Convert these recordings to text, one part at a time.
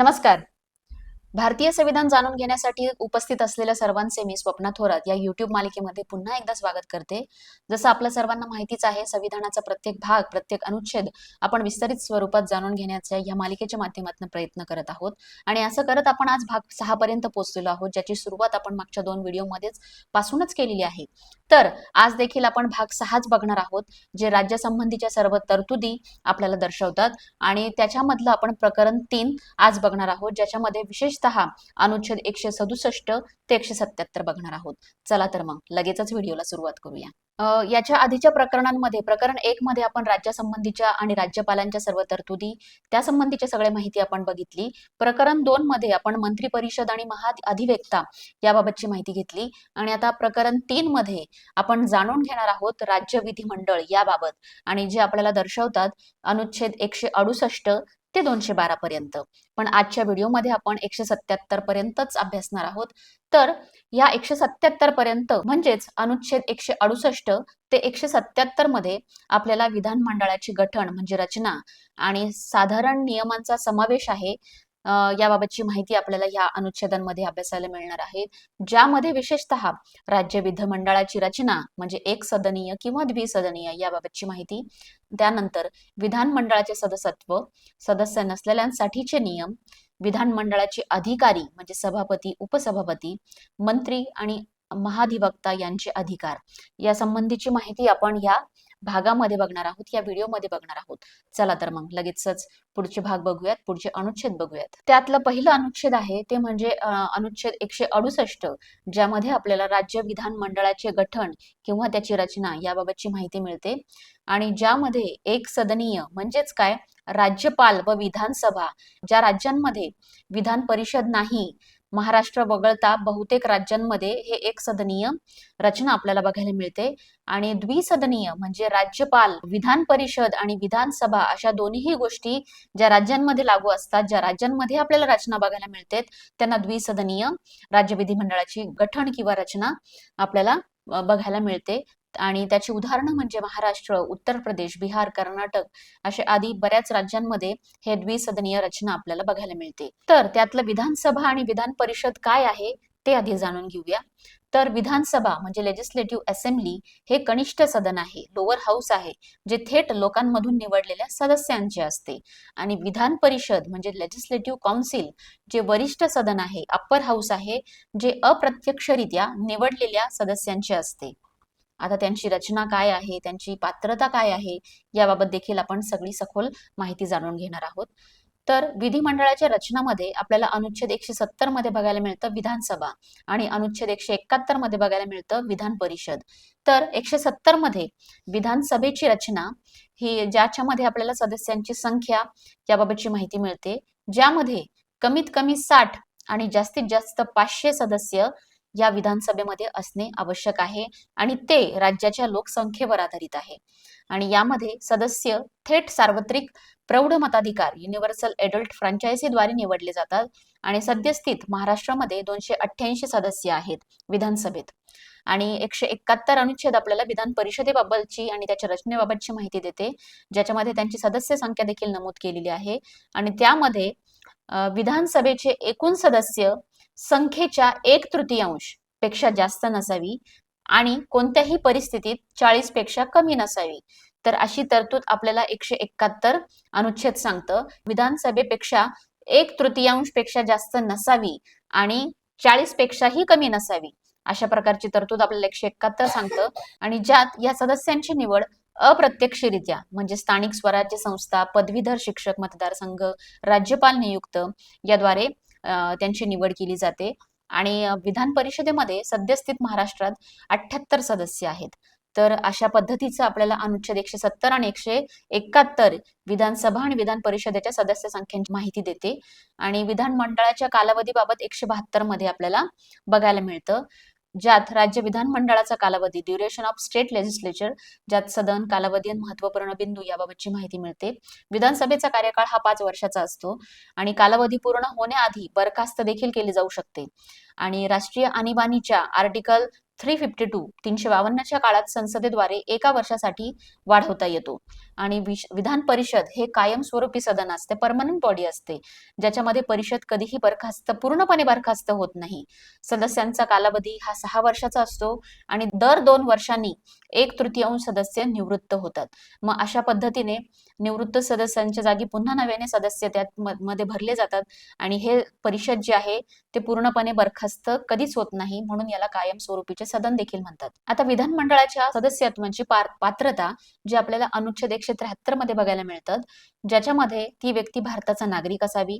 नमस्कार भारतीय संविधान जाणून घेण्यासाठी उपस्थित असलेल्या सर्वांचे मी स्वप्ना थोरात या युट्यूब मालिकेमध्ये पुन्हा एकदा स्वागत करते. जसं आपल्या सर्वांना माहितीच आहे संविधानाचा प्रत्येक भाग प्रत्येक अनुच्छेद आपण विस्तारित स्वरूपात जाणून घेण्याच्या या मालिकेच्या माध्यमातून प्रयत्न करत आहोत. आणि असं करत आपण आज भाग सहा पर्यंत पोहोचलेलो आहोत ज्याची सुरुवात आपण मागच्या दोन व्हिडिओमध्येच पासूनच केलेली आहे. तर आज देखील आपण भाग सहाच बघणार आहोत जे राज्यासंबंधीच्या सर्व तरतुदी आपल्याला दर्शवतात. आणि त्याच्यामधलं आपण प्रकरण तीन आज बघणार आहोत ज्याच्यामध्ये विशेष विशेषतः अनुच्छेद एकशे सदुसष्ट ते एकशे सत्याहत्तर बघणार आहोत. चला तर मग लगेचच व्हिडिओला सुरुवात करूया. याच्या आधीच्या प्रकरणांमध्ये प्रकरण एक मध्ये आपण राज्यासंबंधीच्या आणि राज्यपालांच्या सर्व तरतुदी त्या संबंधीच्या सगळ्या माहिती आपण बघितली. प्रकरण दोन मध्ये आपण मंत्री परिषद आणि महा अधिवेक्ता याबाबतची माहिती घेतली. आणि आता प्रकरण तीन मध्ये आपण जाणून घेणार आहोत राज्य विधिमंडळ याबाबत. आणि जे आपल्याला दर्शवतात अनुच्छेद एकशे अडुसष्ट ते दोनशे बारा पर्यंत. पण आजच्या व्हिडिओमध्ये आपण एकशे सत्याहत्तर पर्यंतच अभ्यासणार आहोत. तर या एकशे सत्याहत्तर पर्यंत म्हणजेच अनुच्छेद एकशे अडुसष्ट ते एकशे सत्याहत्तरमध्ये आपल्याला विधानमंडळाची गठन म्हणजे रचना आणि साधारण नियमांचा समावेश आहे. याबाबतची माहिती आपल्याला या अनुच्छेदांमध्ये अभ्यासायला मिळणार आहे. ज्यामध्ये विशेषतः राज्य विधिमंडळाची रचना म्हणजे एक सदनीय किंवा द्विसदनीय याबाबतची माहिती त्यानंतर विधानमंडळाचे सदस्यत्व सदस्य नसलेल्यांसाठीचे नियम विधानमंडळाचे अधिकारी म्हणजे सभापती उपसभापती मंत्री आणि महाधिवक्ता यांचे अधिकार. या संबंधीची माहिती आपण या भागामध्ये बघणार आहोत या व्हिडिओमध्ये बघणार आहोत. चला तर मग लगेचच पुढचे भाग बघूयात पुढचे अनुच्छेद बघूयात. त्यातलं पहिलं अनुच्छेद आहे ते म्हणजे अनुच्छेद एकशे अडुसष्ट ज्यामध्ये आपल्याला राज्य विधान मंडळाचे गठन किंवा त्याची रचना याबाबतची माहिती मिळते. आणि ज्यामध्ये एक सदनीय म्हणजेच काय? राज्यपाल व विधानसभा ज्या राज्यांमध्ये विधान परिषद नाही महाराष्ट्र वगळता बहुतेक राज्यांमध्ये हे एक सदनीय रचना आपल्याला बघायला मिळते. आणि द्विसदनीय म्हणजे राज्यपाल विधान परिषद आणि विधानसभा अशा दोन्ही गोष्टी ज्या राज्यांमध्ये लागू असतात ज्या राज्यांमध्ये आपल्याला रचना बघायला मिळते त्यांना द्विसदनीय राज्य विधिमंडळाची गठन किंवा रचना आपल्याला बघायला मिळते. आणि त्याची उदाहरणं म्हणजे महाराष्ट्र उत्तर प्रदेश बिहार कर्नाटक असे आदी बऱ्याच राज्यांमध्ये हे द्विसदनीय रचना आपल्याला बघायला मिळते. तर त्यातलं विधानसभा आणि विधान परिषद काय आहे ते आधी जाणून घेऊया. तर विधानसभा म्हणजे लेजिस्लेटिव्ह असेंब्ली हे कनिष्ठ सदन आहे लोअर हाऊस आहे जे थेट लोकांमधून निवडलेल्या सदस्यांचे असते. आणि विधान परिषद म्हणजे लेजिस्लेटिव्ह काउन्सिल जे वरिष्ठ सदन आहे अप्पर हाऊस आहे जे अप्रत्यक्षरित्या निवडलेल्या सदस्यांचे असते. आता त्यांची रचना काय आहे त्यांची पात्रता काय आहे याबाबत देखील आपण सगळी सखोल माहिती जाणून घेणार आहोत. तर विधिमंडळाच्या रचनामध्ये आपल्याला अनुच्छेद एकशे सत्तरमध्ये बघायला मिळतं विधानसभा आणि अनुच्छेद एकशे एकाहत्तरमध्ये बघायला मिळतं विधान परिषद. तर एकशे सत्तरमध्ये विधानसभेची रचना ही ज्याच्यामध्ये आपल्याला सदस्यांची संख्या याबाबतची माहिती मिळते ज्यामध्ये कमीत कमी साठ आणि जास्तीत जास्त पाचशे सदस्य या विधानसभेमध्ये असणे आवश्यक आहे आणि ते राज्याच्या लोकसंख्येवर आधारित आहे. आणि यामध्ये सदस्य थेट सार्वत्रिक प्रौढ मताधिकार युनिव्हर्सल एडल्ट फ्रँचायझीद्वारे निवडले जातात आणि सद्यस्थित महाराष्ट्रामध्ये दोनशे अठ्ठ्याऐंशी सदस्य आहेत विधानसभेत. आणि एकशे एकाहत्तर अनुच्छेद आपल्याला विधान परिषदेबाबतची आणि त्याच्या रचनेबाबतची माहिती देते. ज्याच्यामध्ये त्यांची सदस्य संख्या देखील नमूद केलेली आहे. आणि त्यामध्ये विधानसभेचे एकूण सदस्य संख्येच्या एक तृतीयांशपेक्षा जास्त नसावी आणि कोणत्याही परिस्थितीत चाळीसपेक्षा कमी नसावी. तर अशी तरतूद आपल्याला एकशे एकाहत्तर अनुच्छेद सांगतं. विधानसभेपेक्षा एक तृतीयांशपेक्षा जास्त नसावी आणि चाळीस पेक्षाही कमी नसावी. अशा प्रकारची तरतूद आपल्याला एकशे एकाहत्तर सांगतं. आणि ज्यात या सदस्यांची निवड अप्रत्यक्षरित्या म्हणजे स्थानिक स्वराज्य संस्था पदवीधर शिक्षक मतदारसंघ राज्यपाल नियुक्त याद्वारे त्यांची निवड केली जाते. आणि विधान परिषदेमध्ये सद्यस्थित महाराष्ट्रात अठ्याहत्तर सदस्य आहेत. तर अशा पद्धतीचं आपल्याला अनुच्छेद एकशे सत्तर आणि एकशे एकाहत्तर विधानसभा आणि विधान परिषदेच्या सदस्य संख्यांची माहिती देते. आणि विधानमंडळाच्या कालावधीबाबत एकशे बहात्तरमध्ये आपल्याला बघायला मिळतं. ज्यात राज्य विधानमंडळाचा कालावधी ड्युरेशन ऑफ स्टेट लेजिस्लेचर ज्यात सदन कालावधी आणि महत्त्वपूर्ण बिंदू याबाबतची माहिती मिळते. विधानसभेचा कार्यकाळ हा पाच वर्षाचा असतो आणि कालावधी पूर्ण होण्याआधी बरखास्त देखील केली जाऊ शकते. आणि राष्ट्रीय आणीबाणीच्या आर्टिकल थ्री फिफ्टी टू तीनशे बावन्नच्या काळात संसदेद्वारे एका वर्षासाठी वाढवता येतो. आणि विधान परिषद हे कायमस्वरूपी सदन असते परमनंट बॉडी असते ज्याच्यामध्ये परिषद कधीही बरखास्त पूर्णपणे बरखास्त होत नाही. सदस्यांचा कालावधी हा सहा वर्षाचा असतो आणि दर दोन वर्षांनी एक तृतीयांश सदस्य निवृत्त होतात. मग अशा पद्धतीने निवृत्त सदस्यांच्या जागी पुन्हा नव्याने सदस्य त्यात मध्ये भरले जातात आणि हे परिषद जे आहे ते पूर्णपणे बरखास्त कधीच होत नाही म्हणून याला कायमस्वरूपीचे सदन देखील म्हणतात. आता विधानमंडळाच्या सदस्यत्वाची पात्रता जी आपल्याला अनुच्छेद एकशे त्र्याहत्तरमध्ये बघायला मिळतात ज्याच्यामध्ये ती व्यक्ती भारताचा नागरिक असावी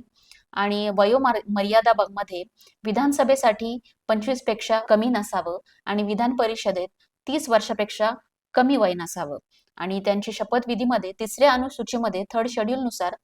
आणि वयोमार मर्यादा मध्ये विधानसभेसाठी पंचवीसपेक्षा कमी नसावं आणि विधान परिषदेत तीस वर्षापेक्षा कमी वय नसावं. आणि त्यांची शपथविधीमध्ये तिसऱ्या अनुसूचीमध्ये थर्ड शेड्यूलनुसार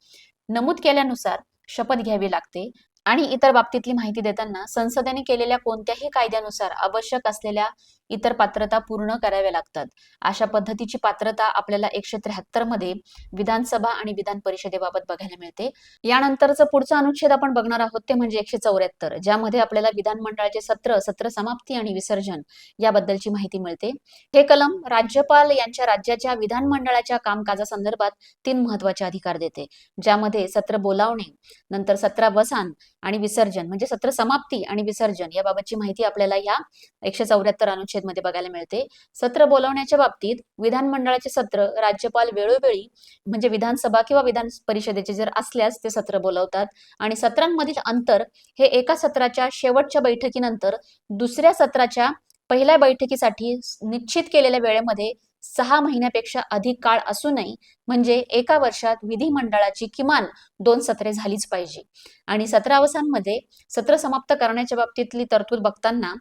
नमूद केल्यानुसार शपथ घ्यावी लागते. आणि इतर बाबतीतली माहिती देताना संसदेने केलेल्या कोणत्याही कायद्यानुसार आवश्यक असलेल्या इतर पात्रता पूर्ण कराव्या लागतात. अशा पद्धतीची पात्रता आपल्याला एकशे त्र्याहत्तरमध्ये विधानसभा आणि विधान परिषदेबाबत बघायला मिळते. यानंतरचं पुढचं अनुच्छेद आपण बघणार आहोत ते म्हणजे एकशे चौऱ्याहत्तर ज्यामध्ये आपल्याला विधानमंडळाचे सत्र सत्र समाप्ती आणि विसर्जन याबद्दलची माहिती मिळते. हे कलम राज्यपाल यांच्या राज्याच्या विधानमंडळाच्या कामकाजासंदर्भात तीन महत्त्वाचे अधिकार देते. ज्यामध्ये सत्र बोलावणे नंतर सत्रावसान आणि विसर्जन म्हणजे सत्र समाप्ती आणि विसर्जन याबाबतची माहिती आपल्याला या एकशे चौऱ्याहत्तर अनुच्छेद मध्ये बघायला मिळते. सत्र बोलवण्याच्या बाबतीत विधानमंडळाचे सत्र राज्यपाल वेळोवेळी म्हणजे विधानसभा किंवा विधान परिषदेचे जर असल्यास ते सत्र बोलवतात. आणि सत्रांमधील अंतर हे एका सत्राच्या शेवटच्या बैठकीनंतर दुसऱ्या सत्राच्या पहिल्या बैठकीसाठी निश्चित केलेल्या वेळेमध्ये सहा महिन्यापेक्षा अधिक काळ असूनही म्हणजे एका वर्षात विधिमंडळाची किमान दोन सत्रे झालीच पाहिजे. आणि सत्रावसांमध्ये सत्र समाप्त करण्याच्या बाबतीतली तरतूद बघताना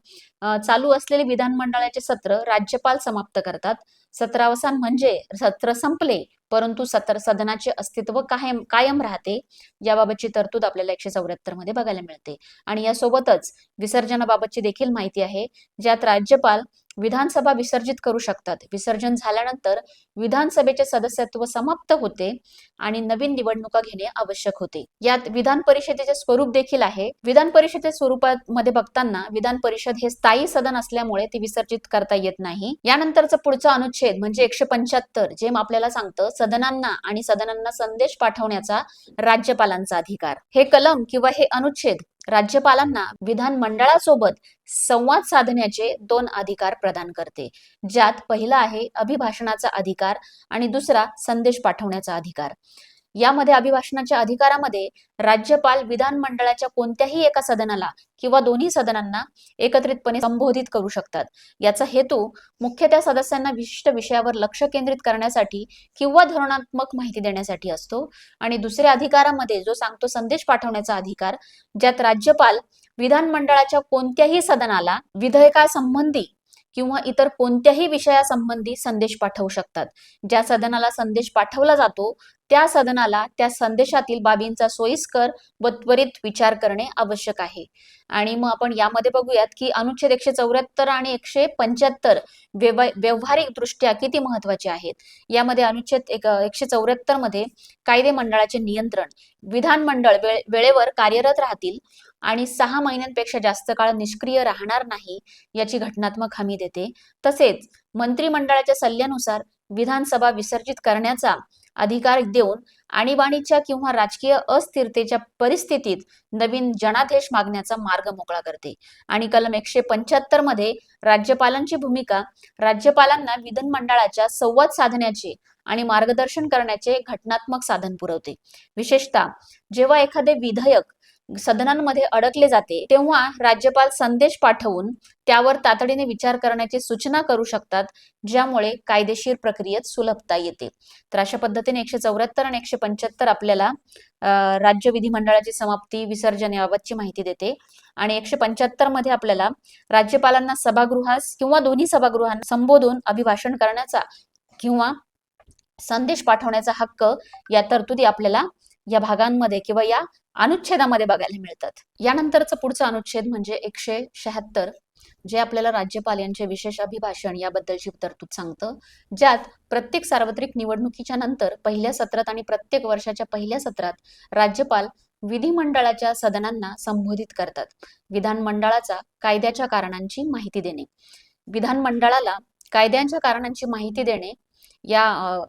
चालू असलेले विधानमंडळाचे सत्र राज्यपाल समाप्त करतात. सत्रावसान म्हणजे सत्र संपले परंतु सत्र सदनाचे अस्तित्व कायम कायम राहते. याबाबतची तरतूद आपल्याला एकशे चौऱ्याहत्तरमध्ये बघायला मिळते. आणि यासोबतच विसर्जनाबाबतची देखील माहिती आहे ज्यात राज्यपाल विधानसभा विसर्जित करू शकतात. विसर्जन झाल्यानंतर विधानसभेचे सदस्यत्व समाप्त होते आणि नवीन निवडणुका घेणे आवश्यक होते. यात विधान परिषदेचे स्वरूप देखील आहे. विधान परिषदेच्या स्वरूपात मध्ये बघताना विधान परिषद हे स्थायी सदन असल्यामुळे ते विसर्जित करता येत नाही. यानंतरचा पुढचा अनुच्छेद म्हणजे एकशे पंच्याहत्तर जे आपल्याला सांगतं सदनांना आणि सदनांना संदेश पाठवण्याचा राज्यपालांचा अधिकार. हे कलम किंवा हे अनुच्छेद राज्यपालांना विधानमंडळासोबत संवाद साधण्याचे दोन अधिकार प्रदान करते ज्यात पहिला आहे अभिभाषणाचा अधिकार आणि दुसरा संदेश पाठवण्याचा अधिकार. यामध्ये अभिभाषणाच्या अधिकारामध्ये राज्यपाल विधानमंडळाच्या कोणत्याही एका सदनाला किंवा दोन्ही सदनांना एकत्रितपणे संबोधित करू शकतात. याचा हेतू मुख्य त्या सदस्यांना विशिष्ट विषयावर लक्ष केंद्रित करण्यासाठी किंवा धोरणात्मक माहिती देण्यासाठी असतो. आणि दुसऱ्या अधिकारामध्ये जो सांगतो संदेश पाठवण्याचा अधिकार ज्यात राज्यपाल विधानमंडळाच्या कोणत्याही सदनाला विधेयकासंबंधी किंवा इतर कोणत्याही विषयासंबंधी संदेश पाठवू शकतात. ज्या सदनाला संदेश पाठवला जातो त्या सदनाला त्या संदेशातील बाबींचा सोयीस्कर व त्वरित विचार करणे आवश्यक आहे. आणि मग आपण यामध्ये बघूयात की अनुच्छेद एकशे चौऱ्याहत्तर आणि एकशे पंच्याहत्तर व्यवहारिक दृष्ट्या किती महत्त्वाचे आहेत? यामध्ये अनुच्छेद एक एकशे चौऱ्याहत्तरमध्ये कायदे मंडळाचे नियंत्रण विधानमंडळ वेळेवर कार्यरत राहतील आणि सहा महिन्यांपेक्षा जास्त काळ निष्क्रिय राहणार नाही याची घटनात्मक हमी देते. तसेच मंत्रिमंडळाच्या सल्ल्यानुसार विधानसभा विसर्जित करण्याचा अधिकार देऊन आणीबाणीच्या किंवा राजकीय अस्थिरतेच्या परिस्थितीत नवीन जनादेश मागण्याचा मार्ग मोकळा करते. आणि कलम एकशे पंच्याहत्तरमध्ये राज्यपालांची भूमिका राज्यपालांना विधानमंडळाच्या संवाद साधण्याचे आणि मार्गदर्शन करण्याचे घटनात्मक साधन पुरवते. विशेषतः जेव्हा एखादे विधेयक सदनांमध्ये अडकले जाते तेव्हा राज्यपाल संदेश पाठवून त्यावर तातडीने विचार करण्याची सूचना करू शकतात ज्यामुळे कायदेशीर प्रक्रियेत सुलभता येते. तर अशा पद्धतीने एकशे चौऱ्याहत्तर आणि एकशे पंच्याहत्तर आपल्याला अं, राज्य विधिमंडळाची समाप्ती विसर्जन याबाबतची माहिती देते. आणि एकशे पंच्याहत्तरमध्ये आपल्याला राज्यपालांना सभागृहास किंवा दोन्ही सभागृहांना संबोधून अभिभाषण करण्याचा किंवा संदेश पाठवण्याचा हक्क या तरतुदी आपल्याला या भागांमध्ये किंवा या अनुच्छेदामध्ये बघायला मिळतात. यानंतरचं पुढचं अनुच्छेद म्हणजे एकशे शहात्तर जे आपल्याला राज्यपाल यांचे विशेष अभिभाषण याबद्दलची तरतूद सांगतं. ज्यात प्रत्येक सार्वत्रिक निवडणुकीच्या नंतर पहिल्या सत्रात आणि प्रत्येक वर्षाच्या पहिल्या सत्रात राज्यपाल विधिमंडळाच्या सदनांना संबोधित करतात. विधानमंडळाचा कायद्याच्या कारणांची माहिती देणे. विधानमंडळाला कायद्यांच्या कारणांची माहिती देणे या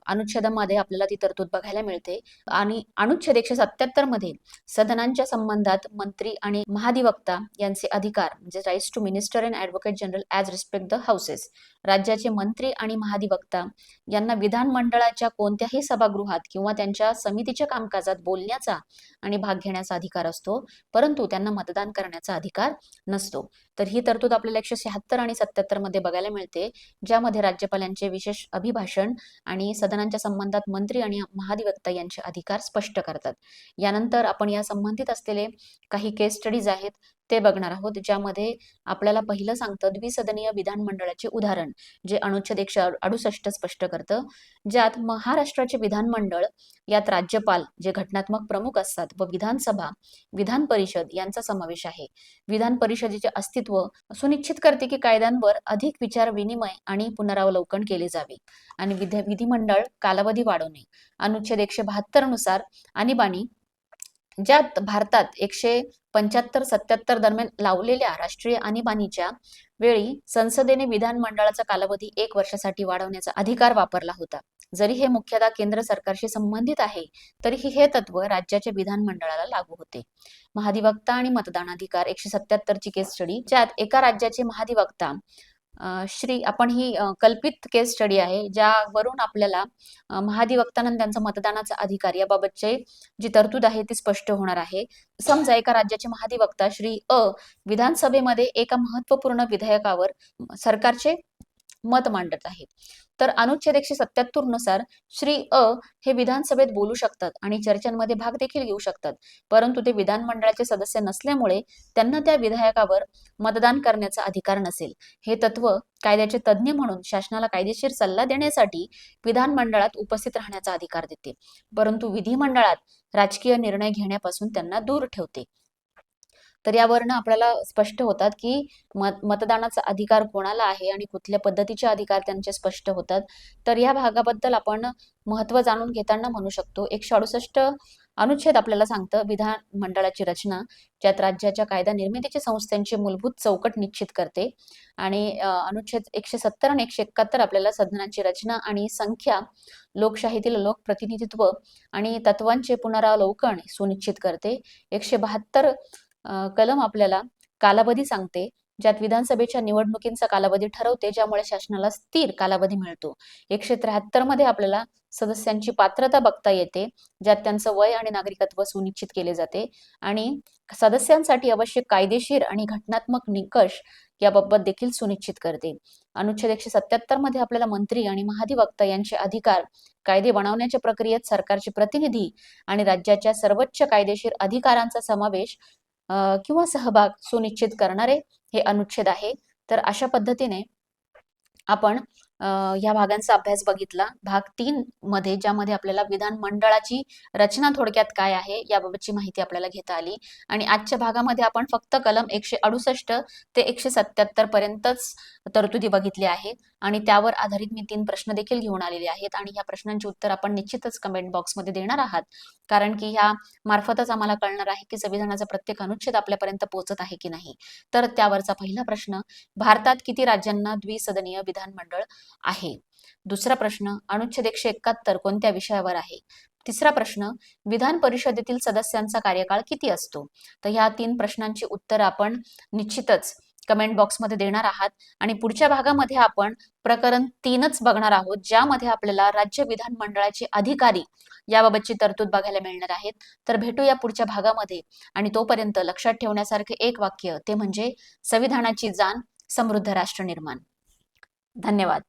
अनुच्छेदामध्ये आपल्याला ती तरतूद बघायला मिळते. आणि अनुच्छेद एकशे सत्याहत्तरमध्ये सदनांच्या संबंधात मंत्री आणि महाधिवक्ता यांचे अधिकार म्हणजे rights to minister and advocate general as respect the houses राज्याचे मंत्री आणि महाधिवक्ता यांना विधानमंडळाच्या कोणत्याही सभागृहात किंवा त्यांच्या समितीच्या कामकाजात बोलण्याचा आणि भाग घेण्याचा अधिकार असतो परंतु त्यांना मतदान करण्याचा अधिकार नसतो. तर ही तरतूद आपल्याला एकशे शहात्तर आणि सत्याहत्तरमध्ये बघायला मिळते ज्यामध्ये राज्यपालांचे विशेष अभिभाषण आणि सदनांच्या संबंधात मंत्री आणि महाधिवक्ता यांचे अधिकार स्पष्ट करतात. यानंतर आपण या संबंधित असलेले काही केस स्टडीज आहेत. ते बघणार आहोत ज्यामध्ये आपल्याला पहिलं सांगतं द्विसदनीय विधानमंडळाचे उदाहरण जे अनुच्छेद एकशे अडुसष्ट स्पष्ट करतं. ज्यात महाराष्ट्राचे विधानमंडळ यात राज्यपाल जे घटनात्मक प्रमुख असतात व विधानसभा विधान परिषद यांचा समावेश आहे. विधान परिषदेचे अस्तित्व सुनिश्चित करते की कायद्यांवर अधिक विचार विनिमय आणि पुनरावलोकन केले जावे. आणि विधिमंडळ कालावधी वाढवणे. अनुच्छेद एकशे बहात्तरनुसार आणीबाणी ज्यात भारतात एकशे पंच्याहत्तर सत्याहत्तर दरम्यान लावलेल्या राष्ट्रीय आणीबाणीच्या वेळी संसदेने विधानमंडळाचा कालावधी एक वर्षासाठी वाढवण्याचा अधिकार वापरला होता. जरी हे मुख्यतः केंद्र सरकारशी संबंधित आहे तरीही हे तत्व राज्याच्या विधानमंडळाला लागू होते. महाधिवक्ता आणि मतदानाधिकार एकशे सत्याहत्तर ची केस स्टडी ज्यात एका राज्याचे महाधिवक्ता श्री आपण ही कल्पित केस स्टडी आहे ज्यावरून आपल्याला अ, महाधिवक्तांना त्यांचा मतदानाचा अधिकार याबाबतचे जी तरतूद आहे ती स्पष्ट होणार आहे. समजा एका राज्याचे महाधिवक्ता श्री अ विधानसभेमध्ये एका महत्त्वपूर्ण विधेयकावर सरकारचे मत मांडत आहेत. तर अनुच्छेद एकशे सत्याहत्तरनुसार श्री अ हे विधानसभेत बोलू शकतात आणि चर्चांमध्ये भाग देखील घेऊ शकतात. परंतु ते विधानमंडळाचे सदस्य नसल्यामुळे त्यांना त्या विधायकावर मतदान करण्याचा अधिकार नसेल. हे तत्व कायद्याचे तज्ज्ञ म्हणून शासनाला कायदेशीर सल्ला देण्यासाठी विधानमंडळात उपस्थित राहण्याचा अधिकार देते. परंतु विधिमंडळात राजकीय निर्णय घेण्यापासून त्यांना दूर ठेवते. तर यावरनं आपल्याला स्पष्ट होतात की मत मतदानाचा अधिकार कोणाला आहे आणि कुठल्या पद्धतीचे अधिकार त्यांचे स्पष्ट होतात. तर या भागाबद्दल आपण महत्त्व जाणून घेताना म्हणू शकतो. एकशे अडुसष्ट अनुच्छेद आपल्याला सांगतं विधान मंडळाची रचना ज्यात राज्याच्या कायदा निर्मितीच्या संस्थांची मूलभूत चौकट निश्चित करते. आणि अनुच्छेद एकशे सत्तर आणि एकशे एकाहत्तर आपल्याला सदनाची रचना आणि संख्या लोकशाहीतील लोकप्रतिनिधित्व आणि तत्वांचे पुनरावलोकन सुनिश्चित करते. एकशे बहात्तर कलम आपल्याला कालावधी सांगते ज्यात विधानसभेच्या निवडणुकींचा कालावधी ठरवते ज्यामुळे शासनाला स्थिर कालावधी मिळतो. एकशे त्र्याहत्तरमध्ये आपल्याला सदस्यांची पात्रता बघता येते ज्यात त्यांचं वय आणि नागरिकत्व सुनिश्चित केले जाते आणि सदस्यांसाठी आवश्यक कायदेशीर आणि घटनात्मक निकष याबाबत देखील सुनिश्चित करते. अनुच्छेद एकशे सत्याहत्तरमध्ये आपल्याला मंत्री आणि महाधिवक्ता यांचे अधिकार कायदे बनवण्याच्या प्रक्रियेत सरकारचे प्रतिनिधी आणि राज्याच्या सर्वोच्च कायदेशीर अधिकारांचा समावेश किंवा सहभाग सुनिश्चित करणारे हे अनुच्छेद आहे. तर अशा पद्धतीने आपण ह्या या भागांचा अभ्यास बघितला. भाग तीन मध्ये ज्यामध्ये आपल्याला विधान मंडळाची रचना थोडक्यात काय आहे याबाबतची माहिती आपल्याला घेता आली. आणि आजच्या भागामध्ये आपण फक्त कलम एकशे अडुसष्ट ते एकशे सत्याहत्तर पर्यंतच तरतुदी बघितली आहेत आणि त्यावर आधारित मी तीन प्रश्न देखील घेऊन आलेले आहेत. आणि ह्या प्रश्नांची उत्तर आपण निश्चितच कमेंट बॉक्समध्ये देणार आहात. कारण की ह्या मार्फतच आम्हाला कळणार आहे की संविधानाचा प्रत्येक अनुच्छेद आपल्यापर्यंत पोहोचत आहे की नाही. तर त्यावरचा पहिला प्रश्न भारतात किती राज्यांना द्विसदनीय विधानमंडळ आहे. दुसरा प्रश्न अनुच्छेद एकशे एकाहत्तर कोणत्या विषयावर आहे? तिसरा प्रश्न विधान परिषदेतील सदस्यांचा कार्यकाळ किती असतो? तर ह्या तीन प्रश्नांची उत्तर आपण निश्चितच कमेंट बॉक्समध्ये देणार आहात. आणि पुढच्या भागामध्ये आपण प्रकरण तीनच बघणार आहोत ज्यामध्ये आपल्याला राज्य विधानमंडळाचे अधिकारी याबाबतची तरतूद बघायला मिळणार आहेत. तर भेटूया पुढच्या भागामध्ये. आणि तोपर्यंत लक्षात ठेवण्यासारखे एक वाक्य ते म्हणजे संविधानाची जाण समृद्ध राष्ट्र निर्माण. धन्यवाद.